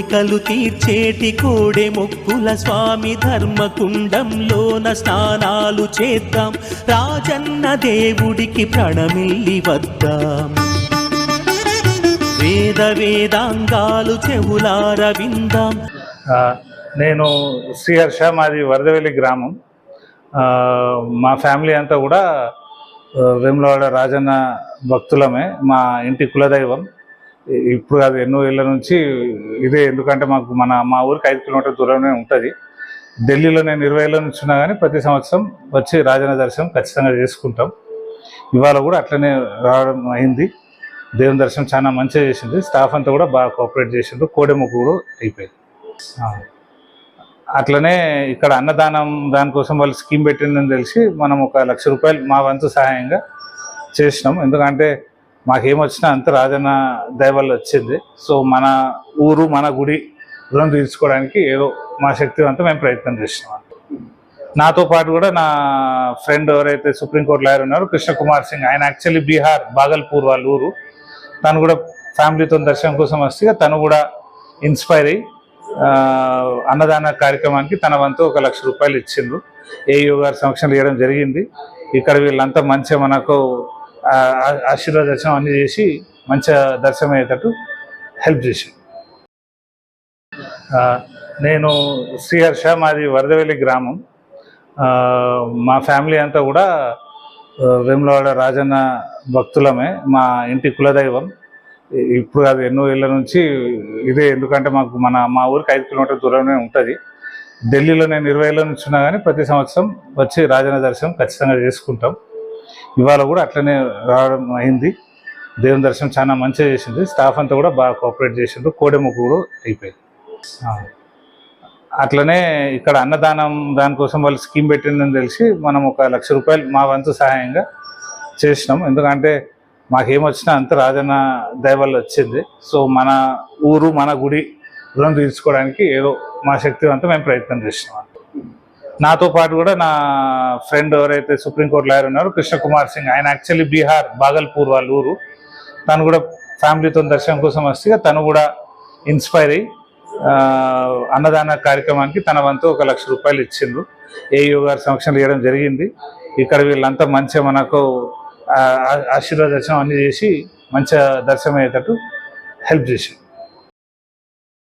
కోరికలు తీర్చేటి కోడే మొక్కుల స్వామి ధర్మకుండంలోన స్నానాలు చేద్దాం. రాజన్న దేవుడికి ప్రణమిల్లి వద్దాం. వేద వేదాంగాలు చెవులార విందాం. నేను నేను శ్రీహర్ష మాది వరదవెల్లి గ్రామం. మా ఫ్యామిలీ అంతా కూడా వేములవాడ రాజన్న భక్తులమే మా ఇంటి కులదైవం. ఇప్పుడు కాదు ఎన్నో ఏళ్ళ నుంచి ఇదే ఎందుకంటే మాకు మన మా ఊరికి ఐదు కిలోమీటర్ల దూరంలో ఉంటుంది. ఢిల్లీలో నేను ఇరవై ఏళ్ళ నుంచి ఉన్నా కానీ ప్రతి సంవత్సరం వచ్చి రాజన్న దర్శనం ఖచ్చితంగా చేసుకుంటాం. ఇవాళ కూడా అట్లనే రావడం అయింది. దేవుని దర్శనం చాలా మంచిగా చేసింది. స్టాఫ్ అంతా కూడా బాగా కోఆపరేట్ చేసిండ్రు. కోడెముక్కు కూడా అయిపోయింది. అట్లనే ఇక్కడ అన్నదానం దానికోసం వాళ్ళు స్కీమ్ పెట్టిందని తెలిసి మనం ఒక లక్ష రూపాయలు మా వంతు సహాయంగా చేసినాం. ఎందుకంటే మాకేమొచ్చినా అంత రాజన్న దైవాలు వచ్చింది. సో మన ఊరు మన గుడి రుణం తీర్చుకోవడానికి ఏదో మా శక్తివంతం మేము ప్రయత్నం చేసినాం. నాతో పాటు కూడా నా ఫ్రెండ్ ఎవరైతే సుప్రీంకోర్టు లాయర్ ఉన్నారో కృష్ణకుమార్ సింగ్ ఆయన యాక్చువల్లీ బీహార్ బాగల్పూర్ వాళ్ళ ఊరు. తను కూడా ఫ్యామిలీతో దర్శనం కోసం వస్తే తను కూడా ఇన్స్పైర్ అయ్యి అన్నదాన కార్యక్రమానికి తన వంతు ఒక లక్ష రూపాయలు ఇచ్చిండ్రు. ఏయూ గారి సమక్షంలో ఇవ్వడం జరిగింది. ఇక్కడ వీళ్ళంతా మంచిగా మనకు ఆశీర్వాదర్శనం ఆశీర్వాద దర్శనం అన్ని చేసి మంచిగా దర్శనం అయ్యేటట్టు హెల్ప్ చేసింది నేను శ్రీహర్ష మాది వరదవెల్లి గ్రామం. మా ఫ్యామిలీ అంతా కూడా వేములవాడ రాజన్న భక్తులమే. మా ఇంటి కులదైవం. ఇప్పుడు కాదు ఎన్నో ఏళ్ళ నుంచి ఇదే. ఎందుకంటే మాకు మన మా ఊరికి ఐదు కిలోమీటర్ దూరంలోనే ఉంటుంది. ఢిల్లీలో నేను ఇరవై ఏళ్ళ నుంచి ఉన్నా కానీ ప్రతి సంవత్సరం వచ్చి రాజన్న దర్శనం ఖచ్చితంగా చేసుకుంటాం. ఇవాళ కూడా అట్లనే రావడం అయింది. దేవుని దర్శనం చాలా మంచిగా చేసింది. స్టాఫ్ అంతా కూడా బాగా కోఆపరేట్ చేసిండ్రు. కోడెముక్కు కూడా అయిపోయింది. అట్లనే ఇక్కడ అన్నదానం దానికోసం వాళ్ళు స్కీమ్ పెట్టిందని తెలిసి మనం ఒక లక్ష రూపాయలు మా వంతు సహాయంగా చేసినాం. ఎందుకంటే మాకేమొచ్చినా అంత రాజన్న దైవాలు వచ్చింది. సో మన ఊరు మన గుడి రుణం తీర్చుకోవడానికి ఏదో మా శక్తి అంతా మేము ప్రయత్నం చేసినాం. నాతో పాటు కూడా నా ఫ్రెండ్ ఎవరైతే సుప్రీంకోర్టు లాయర్ ఉన్నారో కృష్ణకుమార్ సింగ్ ఆయన యాక్చువల్లీ బీహార్ బాగల్పూర్ వాళ్ళ ఊరు. తను కూడా ఫ్యామిలీతో దర్శనం కోసం వస్తే తను కూడా ఇన్స్పైర్ అయ్యి అన్నదాన కార్యక్రమానికి తన వంతు ఒక లక్ష రూపాయలు ఇచ్చిండ్రు. ఏయూ గారు సమక్షంలో ఇవ్వడం జరిగింది. ఇక్కడ వీళ్ళంతా మంచిగా మనకు ఆశీర్వాద దర్శనం అన్ని చేసి మంచిగా దర్శనం అయ్యేటట్టు హెల్ప్ చేసింది